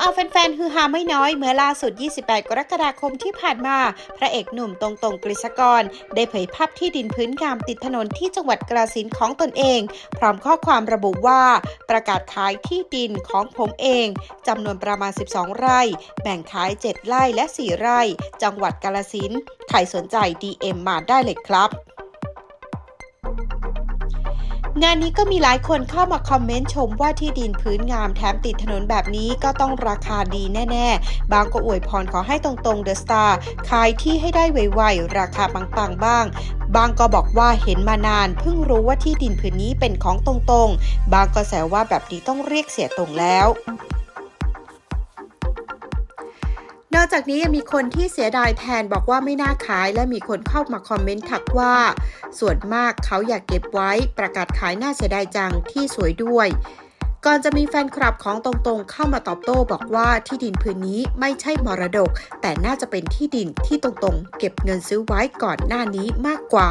ำเอาแฟนๆฮือฮาไม่น้อยเมื่อล่าสุด 28 กรกฎาคมที่ผ่านมา พระเอกหนุ่มตรงตรงกฤษกร ได้เผยภาพที่ดินพื้นงามติดถนนที่จังหวัดกราสินของตนเอง พร้อมข้อความระบุว่า ประกาศขายที่ดินของผมเองจำนวนประมาณ 12 ไร่ แบ่งขาย 7 ไร่และ 4 ไร่ จังหวัดกาลสินใครสนใจ DM มาได้เลยครับ งานนี้ก็มีหลายคนเข้ามาคอมเมนต์ชมว่าที่ดินพื้นงามแถมติดถนนแบบนี้ก็ต้องราคาดีแน่ ๆ บางก็อวยพรขอให้ตรงๆเดอะสตาร์ขายที่ให้ได้ไวๆ ราคาปังๆบ้าง บางก็บอกว่าเห็นมานาน เพิ่งรู้ว่าที่ดินพื้นนี้เป็นของตรงๆ บางก็แซวว่าแบบนี้ต้องเรียกเสียตรงแล้ว นอกจากนี้ยังมีคนที่เสียดายแทนบอกว่าไม่น่าขาย และมีคนเข้ามาคอมเมนต์ถักว่า ส่วนมากเขาอยากเก็บไว้ประกาศขายน่าเสียดายจังที่สวยด้วย ก่อนจะมีแฟนคลับของตรงๆ เข้ามาตอบโต้บอกว่าที่ดินพื้นนี้ไม่ใช่มรดก แต่น่าจะเป็นที่ดินที่ตรงๆ เก็บเงินซื้อไว้ก่อนหน้านี้มากกว่า